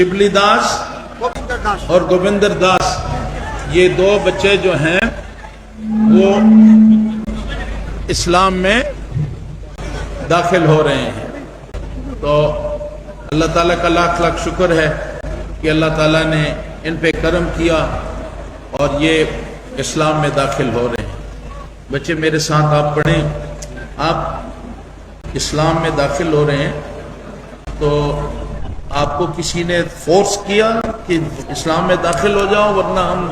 شبلی داس اور گوبندر داس، یہ دو بچے جو ہیں، وہ اسلام میں داخل ہو رہے ہیں۔ تو اللہ تعالیٰ کا لاکھ لاکھ شکر ہے کہ اللہ تعالیٰ نے ان پہ کرم کیا اور یہ اسلام میں داخل ہو رہے ہیں۔ بچے میرے ساتھ آپ پڑھیں۔ آپ اسلام میں داخل ہو رہے ہیں تو آپ کو کسی نے فورس کیا کہ اسلام میں داخل ہو جاؤ ورنہ ہم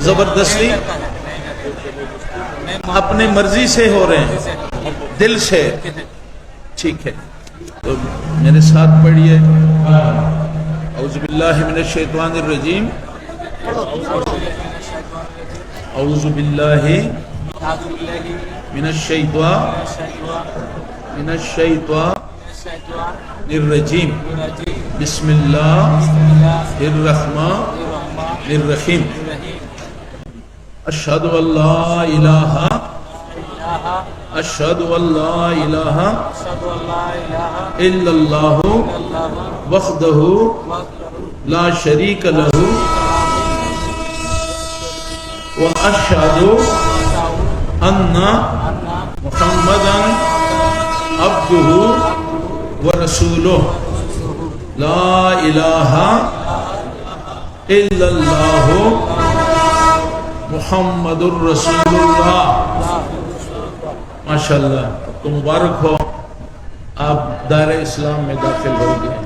زبردستی اپنی مرضی سے ہو رہے ہیں، دل سے۔ ٹھیک ہے۔ تو میرے ساتھ پڑھیے۔ اعوذ باللہ من الشیطان الرجیم۔ اعوذ باللہ من الشیطان من الشیطان۔ الرجيم بسم الله الرحمن الرحيم. أشهد أن لا إله أشهد أن لا إله إلا الله وحده لا شريك له وأشهد أن محمدا عبده ورسوله. لا إله إلا الله محمد رسول الله ما شاء الله تم مبارک ہو. آپ دار اسلام میں داخل ہو گئے.